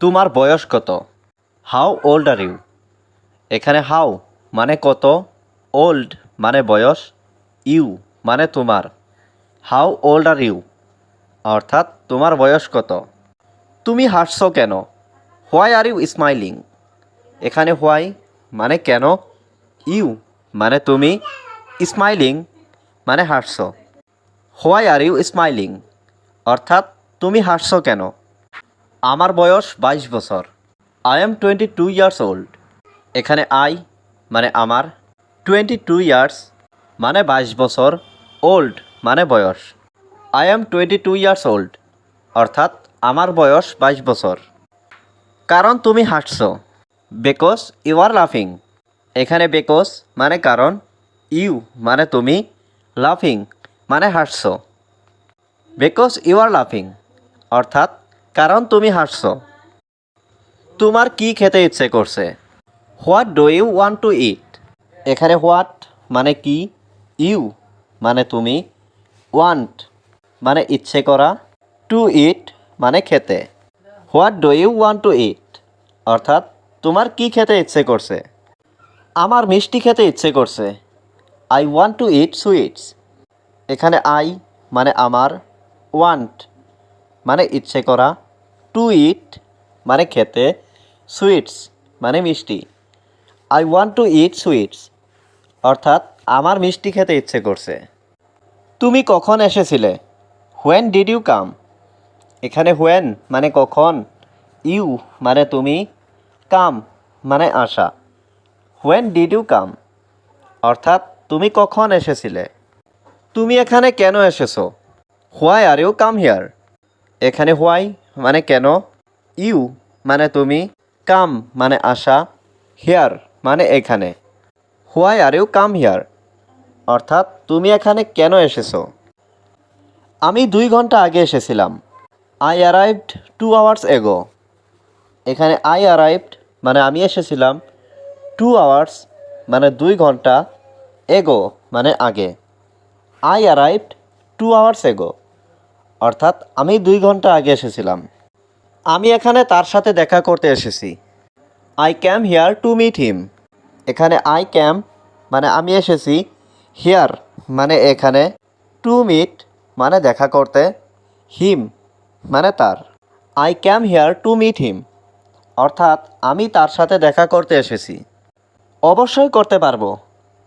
তোমার বয়স কত? হাউ ওল্ড আর ইউ এখানে হাউ মানে কত? ওল্ড মানে বয়স। ইউ মানে তোমার। হাউ ওল্ড আর ইউ অর্থাৎ তোমার বয়স কত? তুমি হাসছ কেন? হোয়াই আর ইউ স্মাইলিং এখানে হোয়াই মানে কেন? ইউ মানে তুমি স্মাইলিং মানে হাসছ। হোয়াই আর ইউ স্মাইলিং অর্থাৎ তুমি হাসছ কেন? আমার বয়স বাইশ বছর। I am twenty two years old এখানে আই মানে আমার। টোয়েন্টি টু ইয়ার্স মানে বাইশ বছর। ওল্ড মানে বয়স। I am twenty two years old অর্থাৎ আমার বয়স বাইশ বছর। কারণ তুমি হাসছ। বেকজ ইউ আর লাফিং এখানে বেকজ মানে কারণ। ইউ মানে তুমি লাফিং মানে হাসছ। বিকজ ইউ আর লাফিং অর্থাৎ কারণ তুমি হাসছ। তোমার কি খেতে ইচ্ছে করছে? What do you want to eat এখানে হোয়াট মানে কি? ইউ মানে তুমি। ওয়ান্ট মানে ইচ্ছে করা। টু ইট মানে খেতে। What do you want to eat অর্থাৎ, তোমার কি খেতে ইচ্ছে করছে? আমার মিষ্টি খেতে ইচ্ছে করছে। I want to eat sweets এখানে আই মানে আমার। ওয়ান্ট মানে ইচ্ছে করা। টু ইট মানে খেতে, সুইটস মানে মিষ্টি। I want to eat sweets. অর্থাৎ আমার মিষ্টি খেতে ইচ্ছে করছে। তুমি কখন এসেছিলে? হোয়েন ডিড ইউ কাম এখানে হোয়েন মানে কখন? ইউ মানে তুমি। কাম মানে আসা। হোয়েন ডিড ইউ কাম অর্থাৎ তুমি কখন এসেছিলে? তুমি এখানে কেন এসেছ? Why are you come here এখানে হোয়াই মানে কেন? ইউ মানে তুমি, কাম মানে আসা হিয়ার মানে এখানে। Why are you come here? অর্থাৎ তুমি এখানে কেন এসেছ? আমি দুই ঘণ্টা আগে এসেছিলাম। আই অ্যারাইভড টু আওয়ার্স এগো এখানে আই অ্যারাইভড মানে আমি এসেছিলাম টু আওয়ার্স মানে দুই ঘণ্টা এগো মানে আগে। আই অ্যারাইভড টু আওয়ার্স এগো অর্থাৎ আমি দুই ঘণ্টা আগে এসেছিলাম। আমি এখানে তার সাথে দেখা করতে এসেছি। I came here to meet him এখানে আই ক্যাম মানে আমি এসেছি। হিয়ার মানে এখানে। টু মিট মানে দেখা করতে। হিম মানে তার। I came here to meet him অর্থাৎ আমি তার সাথে দেখা করতে এসেছি। অবশ্যই করতে পারব।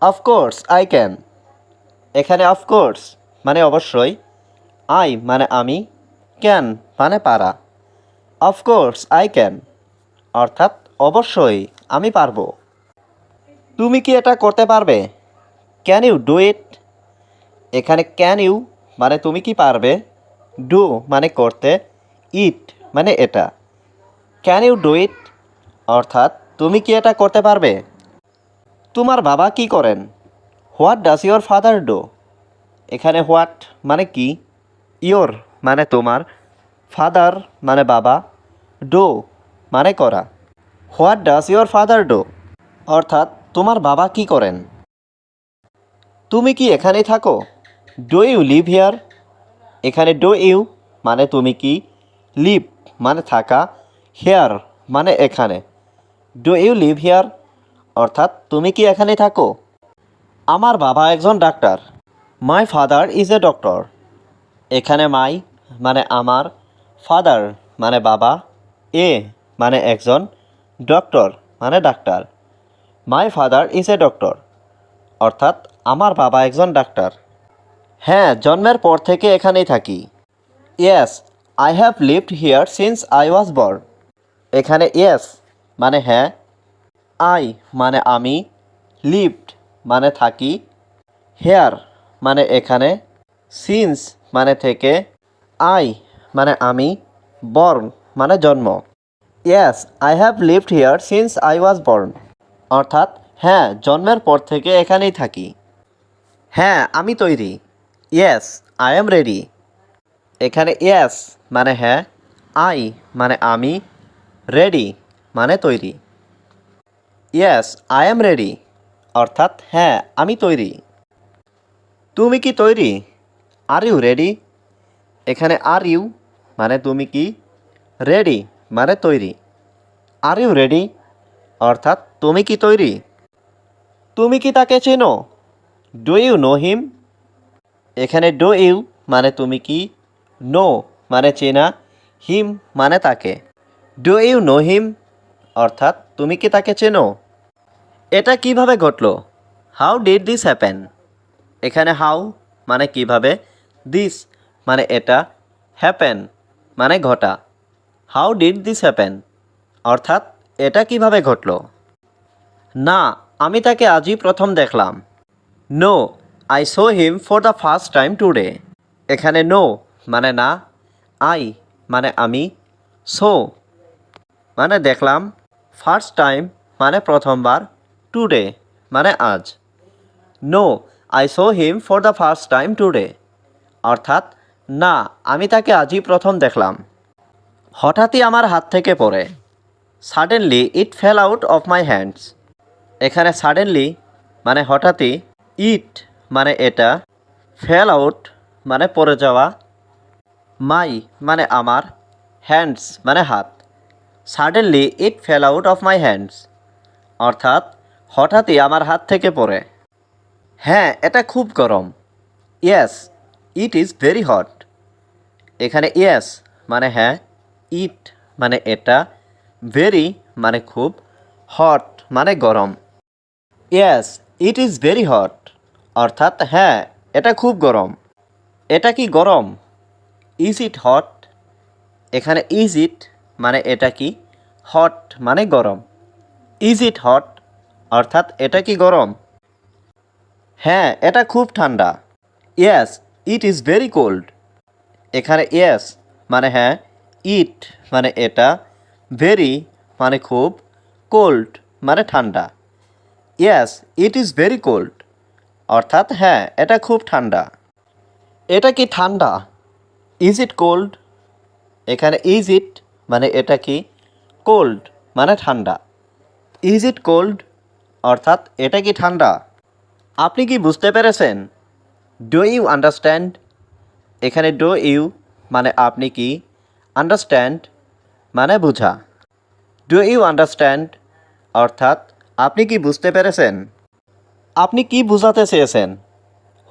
অফকোর্স আই ক্যান এখানে অফকোর্স মানে অবশ্যই। আই মানে আমি। ক্যান মানে পারা। অফকোর্স আই ক্যান অর্থাৎ, অবশ্যই, আমি পারব। তুমি কি এটা করতে পারবে? ক্যান ইউ ডু ইট এখানে ক্যান ইউ মানে তুমি কি পারবে? ডু মানে করতে ইট মানে এটা। ক্যান ইউ ডু ইট অর্থাৎ, তুমি কি এটা করতে পারবে? তোমার বাবা কি করেন? What does your father do এখানে হোয়াট মানে কি? ইয়োর মানে তোমার। ফাদার মানে বাবা। ডো মানে করা। What does your father do? অর্থাৎ, তোমার বাবা কি করেন? তুমি কি এখানে থাকো? Do you live here? এখানে ডো ইউ মানে তুমি কি? লিভ মানে থাকা। হেয়ার মানে এখানে। Do you live here? অর্থাৎ, তুমি কি এখানে থাকো? আমার বাবা একজন doctor. My father is a doctor. এখানে মাই মানে আমার, ফাদার মানে বাবা। এ মানে একজন ডক্টর মানে doctor. My father is a doctor অর্থাৎ আমার বাবা একজন ডাক্তার। হ্যাঁ জন্মের পর থেকে এখানেই থাকি। Yes I have lived here since I was born এখানে ইয়েস মানে হ্যাঁ। আই মানে আমি। লিভড মানে থাকি। হেয়ার মানে এখানে। সিন্স মানে থেকে। আই মানে আমি। বর্ন মানে জন্ম। Yes I have lived here since I was born অর্থাৎ হ্যাঁ জন্মের পর থেকে এখানেই থাকি। হ্যাঁ আমি তৈরি। ইয়েস আই এম রেডি এখানে ইয়েস মানে হ্যাঁ আই মানে আমি রেডি মানে তৈরি। ইয়েস আই এম রেডি অর্থাৎ হ্যাঁ আমি তৈরি। তুমি কি তৈরি? আর ইউ রেডি এখানে আর ইউ মানে তুমি কি রেডি মানে তৈরি। আর ইউ রেডি অর্থাৎ, তুমি কি তৈরি? তুমি কি তাকে চেনো? ডু ইউ নো হিম এখানে ডো ইউ মানে তুমি কি? নো মানে চেনা। হিম মানে তাকে। ডু ইউ নো হিম অর্থাৎ, তুমি কি তাকে চেনো? এটা কীভাবে ঘটলো? হাউ ডিড দিস হ্যাপেন এখানে হাউ মানে কীভাবে? দিস মানে এটা। হ্যাপেন মানে ঘটা। How did this happen? অর্থাৎ, এটা কীভাবে ঘটলো? না, আমি তাকে আজই প্রথম দেখলাম। No, I saw him for the first time today. এখানে নো মানে না, আই মানে আমি শো মানে দেখলাম, ফার্স্ট টাইম মানে প্রথমবার, টুডে মানে আজ। No, I saw him for the first time today. অর্থাৎ, না, আমি তাকে আজই প্রথম দেখলাম। হঠাৎই আমার হাত থেকে পড়ে। Suddenly it fell out of my hands এখানে সাডেনলি মানে হঠাৎই ইট মানে এটা ফেল আউট মানে পড়ে যাওয়া মাই মানে আমার হ্যান্ডস মানে হাত। Suddenly it fell out of my hands অর্থাৎ, হঠাৎই আমার হাত থেকে পড়ে। হ্যাঁ এটা খুব গরম। Yes it is very hot এখানে ইয়েস মানে হ্যাঁ ইট মানে এটা ভেরি মানে খুব হট মানে গরম। Yes it is very hot অর্থাৎ হ্যাঁ এটা খুব গরম। এটা কি গরম? ইজ ইট হট এখানে ইজ ইট মানে এটা কি হট মানে গরম। ইজ ইট হট অর্থাৎ এটা কি গরম? হ্যাঁ এটা খুব ঠান্ডা। Yes it is very cold এখানে ইয়েস মানে হ্যাঁ ইট মানে এটা ভেরি মানে খুব কোল্ড মানে ঠান্ডা। Yes it is very cold অর্থাৎ হ্যাঁ এটা খুব ঠান্ডা। এটা কি ঠান্ডা? ইজ ইট কোল্ড এখানে ইজ ইট মানে এটা কি? কোল্ড মানে ঠান্ডা। ইজ ইট কোল্ড অর্থাৎ এটা কি ঠান্ডা? আপনি কি বুঝতে পেরেছেন? ডো ইউ আন্ডারস্ট্যান্ড এখানে ডো ইউ মানে আপনি কি আন্ডারস্ট্যান্ড মানে বোঝা। ডু ইউ আন্ডারস্ট্যান্ড অর্থাৎ, আপনি কি বুঝতে পেরেছেন? আপনি কি বোঝাতে চেয়েছেন?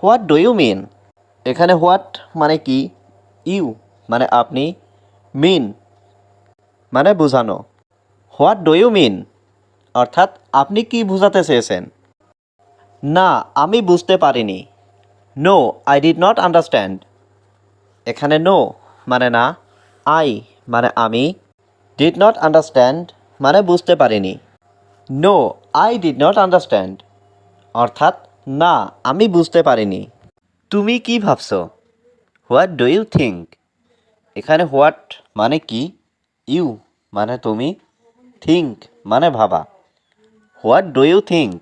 হোয়াট ডু ইউ মিন এখানে হোয়াট মানে কি? ইউ মানে আপনি। মিন মানে বোঝানো। হোয়াট ডু ইউ মিন অর্থাৎ, আপনি কি বোঝাতে চেয়েছেন? না, আমি বুঝতে পারিনি। No I did not understand এখানে নো মানে না। আই মানে আমি ডিড নট আন্ডারস্ট্যান্ড মানে বুঝতে পারিনি। No I did not understand অর্থাৎ, না, আমি বুঝতে পারিনি। তুমি কি ভাবছ? হোয়াট ডু ইউ থিঙ্ক এখানে হোয়াট মানে কি? ইউ মানে তুমি। থিঙ্ক মানে ভাবা। হোয়াট ডু ইউ থিঙ্ক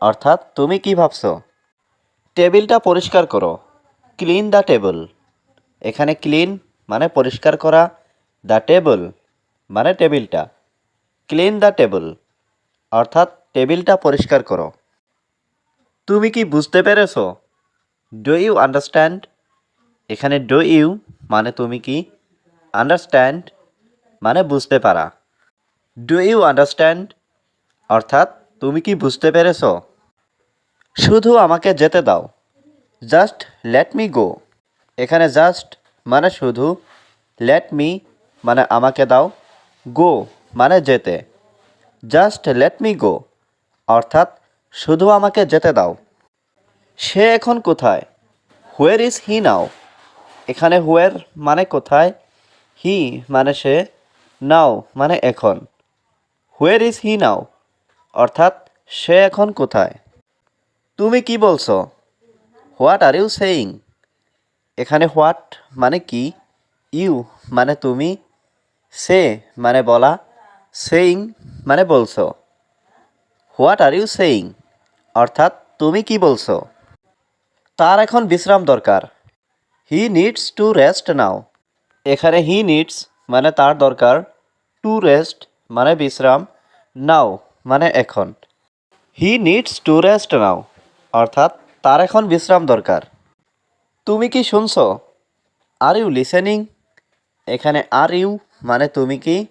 অর্থাৎ, তুমি কি ভাবছ? টেবিলটা পরিষ্কার করো। ক্লিন দ্য টেবিল এখানে ক্লিন মানে পরিষ্কার করা দ্য টেবিল মানে টেবিলটা। ক্লিন দ্য টেবিল অর্থাৎ টেবিলটা পরিষ্কার করো। তুমি কি বুঝতে পেরেছ? ডু ইউ আন্ডারস্ট্যান্ড এখানে ডু ইউ মানে তুমি কি? আন্ডারস্ট্যান্ড মানে বুঝতে পারা। ডু ইউ আন্ডারস্ট্যান্ড অর্থাৎ তুমি কি বুঝতে পেরেছ? শুধু আমাকে যেতে দাও। জাস্ট লেট মি গো এখানে জাস্ট মানে শুধু লেট মি মানে আমাকে দাও গো মানে যেতে। জাস্ট লেট মি গো অর্থাৎ শুধু আমাকে যেতে দাও। সে এখন কোথায়? হুয়ের ইজ হি নাও এখানে হুয়ের মানে কোথায়? হি মানে সে নাও মানে এখন। হুয়ের ইজ হি নাও অর্থাৎ সে এখন কোথায়? তুমি কি বলছো? হোয়াট আর ইউ সেইং এখানে হোয়াট মানে কি? ইউ মানে তুমি। সে মানে বলা। সেইং মানে বলছো। হোয়াট আর ইউ সেইং অর্থাৎ তুমি কি বলছো? তার এখন বিশ্রাম দরকার। He needs to rest now এখানে হি নিডস মানে তার দরকার। টু রেস্ট মানে বিশ্রাম। নাও মানে এখন। He needs to rest now অর্থাৎ তার এখন বিশ্রাম দরকার। তুমি কি শুনছ? আর ইউ লিসেনিং এখানে আর ইউ মানে তুমি কি?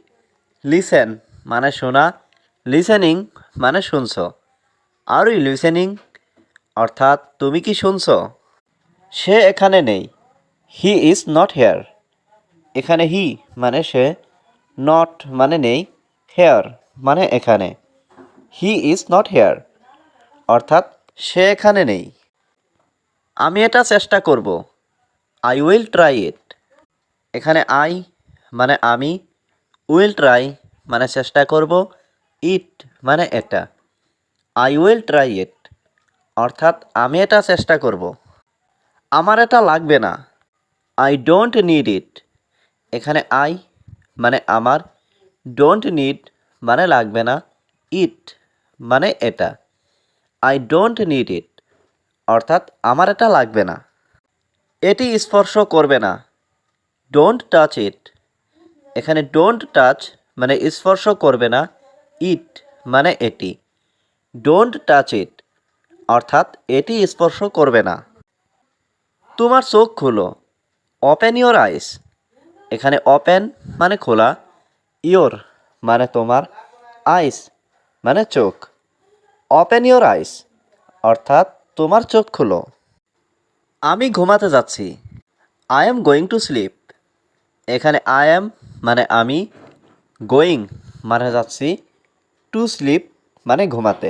লিসেন মানে শোনা। লিসেনিং মানে শুনছ। আর ইউ লিসেনিং অর্থাৎ তুমি কি শুনছ? সে এখানে নেই। হি ইজ নট হেয়ার এখানে হি মানে সে। নট মানে নেই। হেয়ার মানে এখানে। হি ইজ নট হেয়ার অর্থাৎ সে এখানে নেই। আমি এটা চেষ্টা করব। আই উইল ট্রাই ইট এখানে আই মানে আমি উইল ট্রাই মানে চেষ্টা করব ইট মানে এটা। আই উইল ট্রাই ইট অর্থাৎ আমি এটা চেষ্টা করব। আমার এটা লাগবে না। আই ডোন্ট নিড ইট এখানে আই মানে আমার ডোন্ট নিড মানে লাগবে না ইট মানে এটা। আই ডোন্ট নিড ইট অর্থাৎ আমার এটা লাগবে না। এটি স্পর্শ করবে না। ডোন্ট টাচ ইট এখানে ডোন্ট টাচ মানে স্পর্শ করবে না। ইট মানে এটি। ডোন্ট টাচ ইট অর্থাৎ এটি স্পর্শ করবে না। তোমার চোখ খুলো। ওপেন ইওর আইস এখানে ওপেন মানে খোলা। ইওর মানে তোমার আইস মানে চোখ। ওপেন ইওর আইস অর্থাৎ তোমার চোখ খোলো। আমি ঘুমাতে যাচ্ছি। I am going to sleep এখানে আই এম মানে আমি গোয়িং মানে যাচ্ছি। টু স্লিপ মানে ঘুমাতে।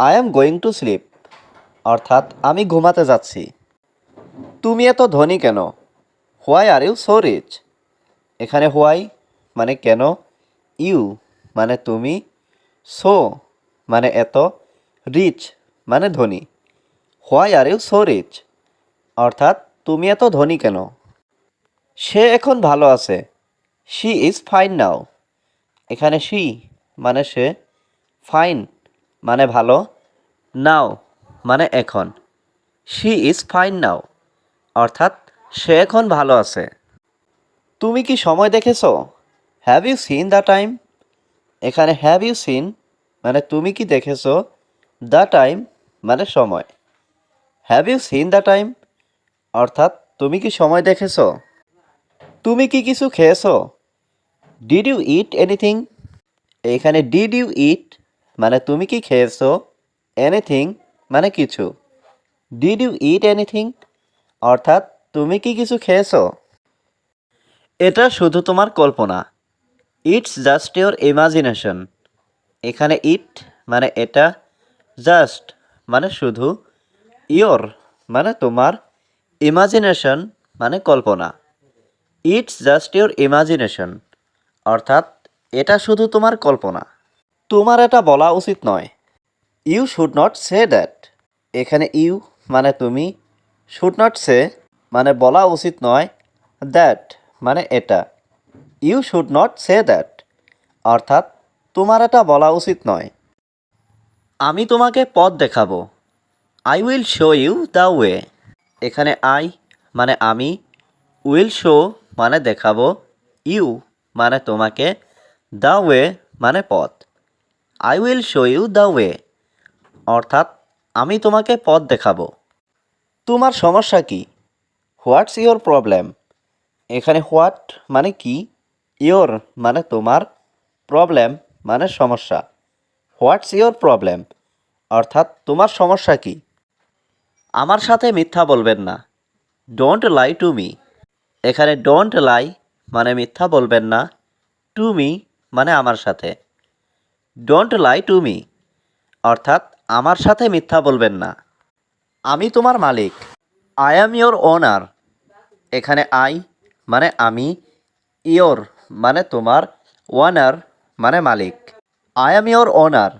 I am going to sleep অর্থাৎ আমি ঘুমাতে যাচ্ছি। তুমি এত ধনী কেন? Why are you so rich এখানে হোয়াই মানে কেন? ইউ মানে তুমি। সো মানে এত। রিচ মানে ধনী। Why are you so rich? অর্থাৎ, তুমি এত ধনী কেন? সে এখন ভালো আছে। She is fine now. এখানে শি মানে সে ফাইন মানে ভালো। নাও মানে এখন। She is fine now. অর্থাৎ, সে এখন ভালো আছে। তুমি কি সময় দেখেছ? Have you seen the time? এখানে হ্যাভ ইউ সিন মানে তুমি কি দেখেছ? দ্য টাইম মানে সময়। Have you seen the time অর্থাৎ, তুমি কি সময় দেখেছ? তুমি কি কিছু খেয়েছো? ডিড ইউ ইট এনিথিং এখানে ডিড ইউ ইট মানে তুমি কি খেয়েছো? এনিথিং মানে কিছু। ডিড ইউ ইট এনিথিং অর্থাৎ, তুমি কি কিছু খেয়েছো? এটা শুধু তোমার কল্পনা। ইটস জাস্ট ইয়োর ইমাজিনেশন এখানে ইট মানে এটা জাস্ট মানে শুধু ইয়োর মানে তোমার ইমাজিনেশন মানে কল্পনা। ইটস জাস্ট ইয়োর ইমাজিনেশন অর্থাৎ এটা শুধু তোমার কল্পনা। তোমার এটা বলা উচিত নয়। You should not say that এখানে ইউ মানে তুমি শুড নট সে মানে বলা উচিত নয় দ্যাট মানে এটা। You should not say that অর্থাৎ তোমার এটা বলা উচিত নয়। আমি তোমাকে পথ দেখাবো। I will show you the way এখানে আই মানে আমি উইল শো মানে দেখাবো ইউ মানে তোমাকে দ্য ওয়ে মানে পথ। I will show you the way অর্থাৎ আমি তোমাকে পথ দেখাবো। তোমার সমস্যা কি? হোয়াটস ইয়োর প্রবলেম এখানে হোয়াট মানে কি? ইয়োর মানে তোমার প্রবলেম মানে সমস্যা। হোয়াটস ইয়োর প্রবলেম অর্থাৎ তোমার সমস্যা কি? আমার সাথে মিথ্যা বলবেন না। ডোন্ট লাই টু মি এখানে ডোন্ট লাই মানে মিথ্যা বলবেন না। টু মি মানে আমার সাথে। ডোন্ট লাই টু মি অর্থাৎ আমার সাথে মিথ্যা বলবেন না। আমি তোমার মালিক। আই অ্যাম ইয়োর ওনার এখানে আই মানে আমি। ইয়োর মানে তোমার। ওয়ানার মানে মালিক। আই অ্যাম ইয়োর ওনার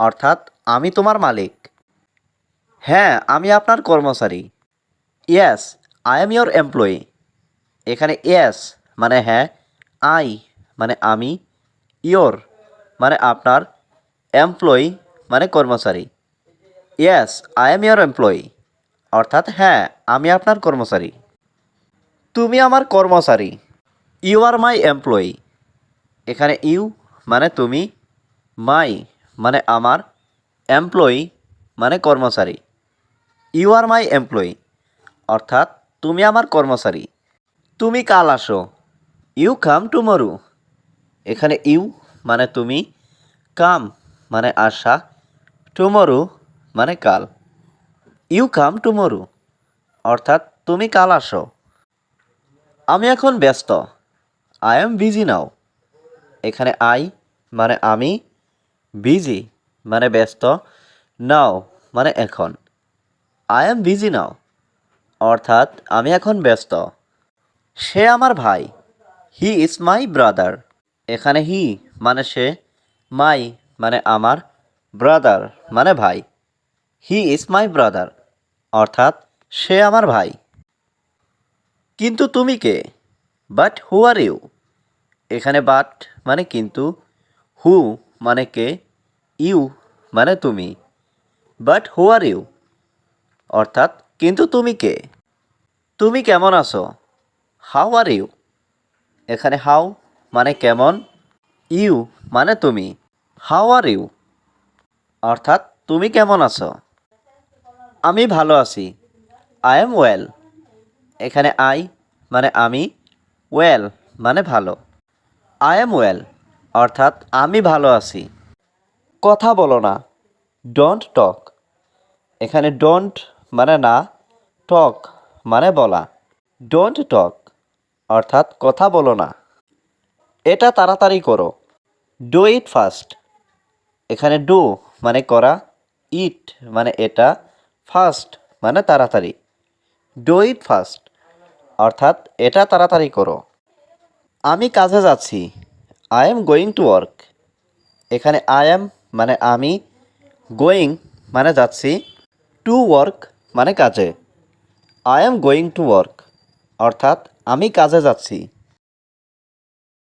অর্থাৎ আমি তোমার মালিক। হ্যাঁ আমি আপনার কর্মচারী। Yes I am your employee এখানে ইয়েস মানে হ্যাঁ আই মানে আমি ইয়োর মানে আপনার এমপ্লয়ি মানে কর্মচারী। Yes I am your employee অর্থাৎ হ্যাঁ আমি আপনার কর্মচারী। তুমি আমার কর্মচারী। ইউ আর মাই এমপ্লয়ি এখানে ইউ মানে তুমি মাই মানে আমার এমপ্লয়ি মানে কর্মচারী। ইউ আর মাই এমপ্লয়ি অর্থাৎ, তুমি আমার কর্মচারী। তুমি কাল আসো। ইউ কাম টুমরু এখানে ইউ মানে তুমি। কাম মানে আসা। টুমরু মানে কাল। ইউ কাম টুমরু অর্থাৎ, তুমি কাল আসো। আমি এখন ব্যস্ত। আই এম বিজি নাও এখানে আই মানে আমি। বিজি মানে ব্যস্ত। নাও মানে এখন। আই এম বিজি নাও অর্থাৎ আমি এখন ব্যস্ত। সে আমার ভাই। হি ইজ মাই ব্রাদার এখানে হি মানে সে মাই মানে আমার ব্রাদার মানে ভাই। হি ইজ মাই ব্রাদার অর্থাৎ সে আমার ভাই। কিন্তু তুমি কে? বাট হু আর ইউ এখানে বাট মানে কিন্তু হু মানে কে? ইউ মানে তুমি। বাট হু আর ইউ অর্থাৎ, কিন্তু তুমি কে? তুমি কেমন আছো? হাউ আর ইউ এখানে হাউ মানে কেমন ইউ মানে তুমি হাউ আর ইউ অর্থাৎ, তুমি কেমন আছো? আমি ভালো আছি। আই এম ওয়েল এখানে আই মানে আমি ওয়েল মানে ভালো। আই এম ওয়েল অর্থাৎ, আমি ভালো আছি। কথা বলো না। ডোন্ট টক এখানে ডোন্ট মানে না টক মানে বলা। ডোন্ট টক অর্থাৎ কথা বলো না। এটা তাড়াতাড়ি করো। ডু ইট ফাস্ট এখানে ডু মানে করা ইট মানে এটা ফাস্ট মানে তাড়াতাড়ি। ডু ইট ফাস্ট অর্থাৎ এটা তাড়াতাড়ি করো। আমি কাজে যাচ্ছি। I am going to work এখানে আই এম মানে আমি গোয়িং মানে যাচ্ছি। টু ওয়ার্ক মানে কাজে। I am going to work অর্থাৎ আমি কাজে যাচ্ছি।